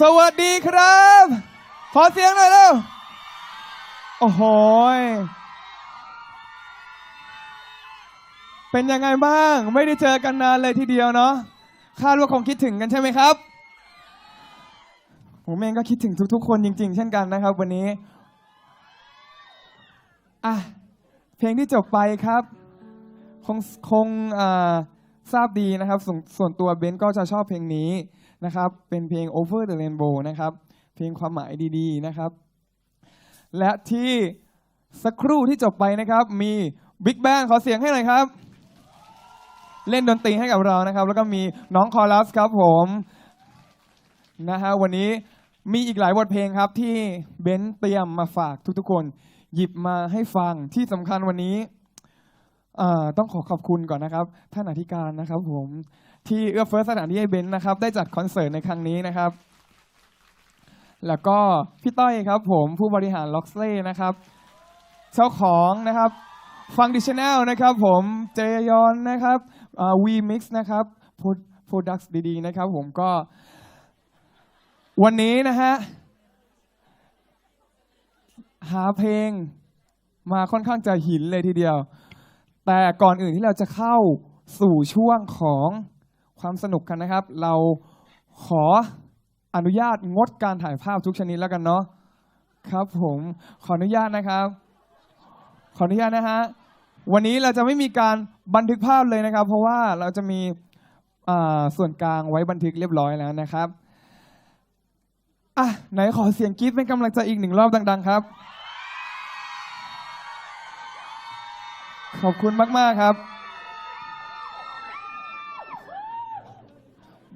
สวัสดีครับ ขอเสียงหน่อยเร็วโอ้โหเป็นยังไงบ้าง ไม่ได้เจอกันนานเลยทีเดียวเนาะคาดว่าคงคิดถึงกันใช่ไหมครับ ผมเองก็คิดถึงทุกๆ คนจริง ๆ เช่นกันนะครับ วันนี้อะเพลงที่จบไปครับ คงคงทราบดีนะครับส,ส่วนตัวเบนซ์ก็จะชอบเพลงนี้ นะครับเป็นเพลง Over the Rainbow นะครับเพลงความหมายดีๆนะครับ และที่สักครู่ที่จบไปนะครับ มีบิ๊กแบงขอเสียงให้หน่อยครับ เล่นดนตรีให้กับเรานะครับ แล้วก็มีน้องคอรัสครับผมนะฮะวันนี้มีอีกหลายบทเพลงครับที่เบนเตรียมมาฝากทุกๆคน หยิบมาให้ฟังที่สำคัญวันนี้ต้องขอขอบคุณก่อนนะครับ ท่านอธิการนะครับผม ที่เอื้อเฟื้อสถานที่ให้เบนซ์นะครับ ได้จัดคอนเสิร์ตในครั้งนี้นะครับ แล้วก็พี่ต้อยครับผมผู้บริหารล็อกเซ่นะครับ เจ้าของนะครับฟังดิชแนลนะครับผมเจยอนนะครับวีมิกซ์นะครับโปรดักต์ดีๆนะครับผมก็ วันนี้นะฮะหาเพลงมาค่อนข้างจะหินเลยทีเดียว แต่ก่อนอื่นที่เราจะเข้าสู่ช่วงของ ความสนุกกันนะครับ เราขออนุญาตงดการถ่ายภาพทุกชนิดแล้วกันเนาะครับผมขออนุญาตนะครับ ขออนุญาตนะฮะวันนี้เราจะไม่มีการบันทึกภาพเลยนะครับ เพราะว่าเราจะมีส่วนกลางไว้บันทึกเรียบร้อยแล้วนะครับอะไหนขอเสียงกรี๊ดเป็นกำลังใจอีกหนึ่งรอบดัง ๆ ครับ ขอบคุณมาก ๆ ครับ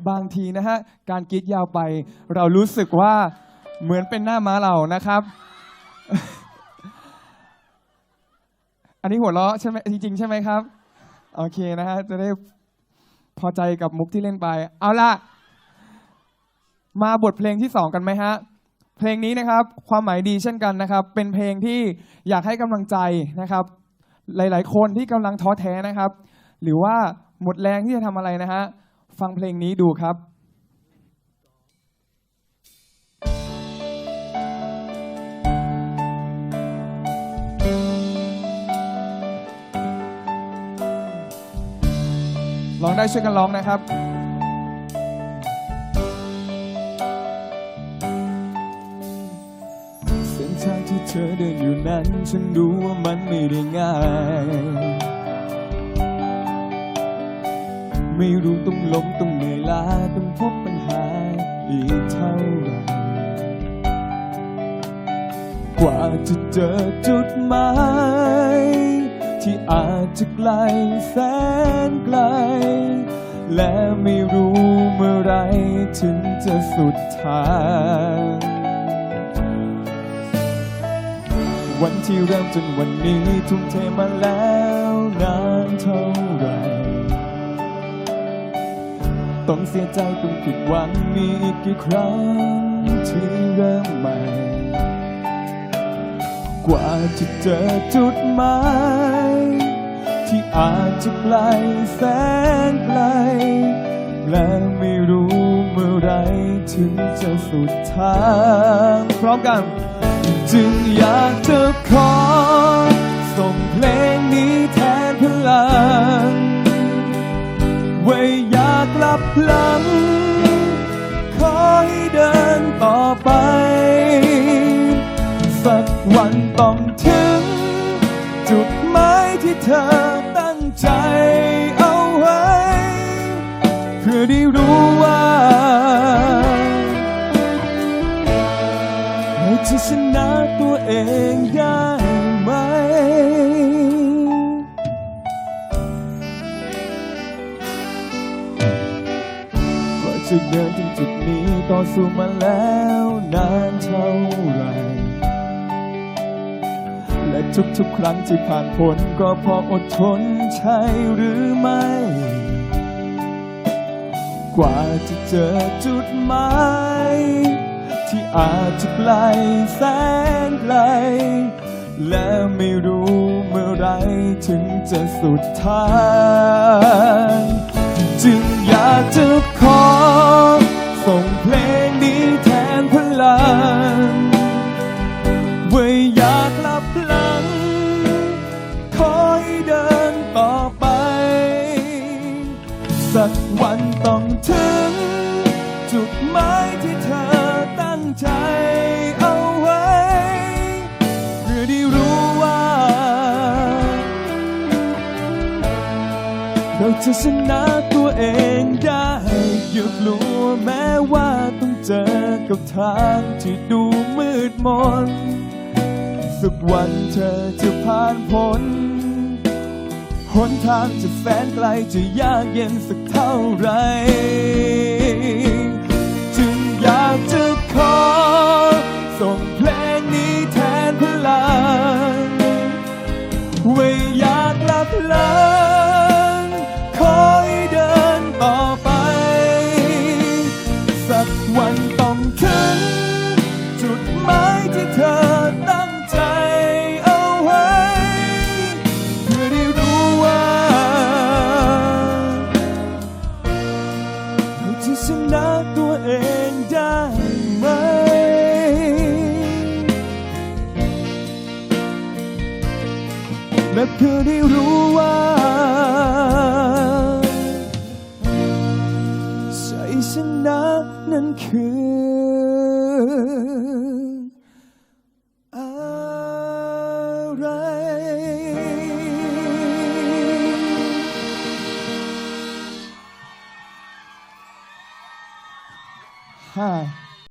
บางทีนะฮะ การกรีดยาวไป เรารู้สึกว่าเหมือนเป็นหน้าม้าเรานะครับ อันนี้หัวเราะใช่ไหมจริงๆ ใช่ไหมครับ โอเคนะฮะ จะได้พอใจกับมุกที่เล่นไป เอาล่ะ มาบทเพลงที่สองกันไหมฮะ เพลงนี้นะครับ ความหมายดีเช่นกันนะครับ เป็นเพลงที่อยากให้กำลังใจนะครับ หลาย ๆ คนที่กำลังท้อแท้นะครับ หรือว่าหมดแรงที่จะทำอะไรนะฮะ ฟังเพลงนี้ดูครับร้องได้ช่วยกันร้องนะครับ เส้นทางที่เธอเดินอยู่นั้น ฉันรู้ว่ามันไม่ได้ง่าย ไม่รู้ต้องล้มต้องเหนื่อยล้าต้องพบปัญหาอีกเท่าไหร่กว่าจะเจอจุดหมายที่อาจจะไกลแสนไกล และไม่รู้เมื่อไรถึงจะสุดทางวันที่เริ่มจนวันนี้ทุ่มเทมาแล้ว ต้องเสียใจต้องผิดหวังมีอีกกี่ครั้งที่เริ่มใหม่ กว่าจะเจอจุดหมายที่อาจจะไกลแสนไกล และไม่รู้เมื่อไรถึงจะสุดทางพร้อมกัน จึงอยากจะขอ ลับหลัง กว่าจะเดินถึงจุดนี้ต่อสู้มาแล้วนานเท่าไรและทุกๆครั้งที่ผ่านพ้นก็พออดทนใช่หรือไม่ กว่าจะเจอจุดหมายที่อาจจะไกลแสนไกล และไม่รู้เมื่อไรถึงจะสุดทางจึงอยากจะขอ ส่งเพลงนี้แทนพลังว่าอยากหลับหลัง คอยเดินต่อไป สักวันต้องถึง จุดหมายที่เธอตั้งใจเอาไว้เพื่อได้รู้ว่า เราจะชนะตัวเอง อย่ากลัวแม้ว่าต้องเจอกับทางที่ดูมืดมน สักวันเธอจะผ่านพ้นหนทางจะแสนไกลจะยากเย็นสักเท่าไหร และเพื่อได้รู้ว่า ใจชนะนั้นคือ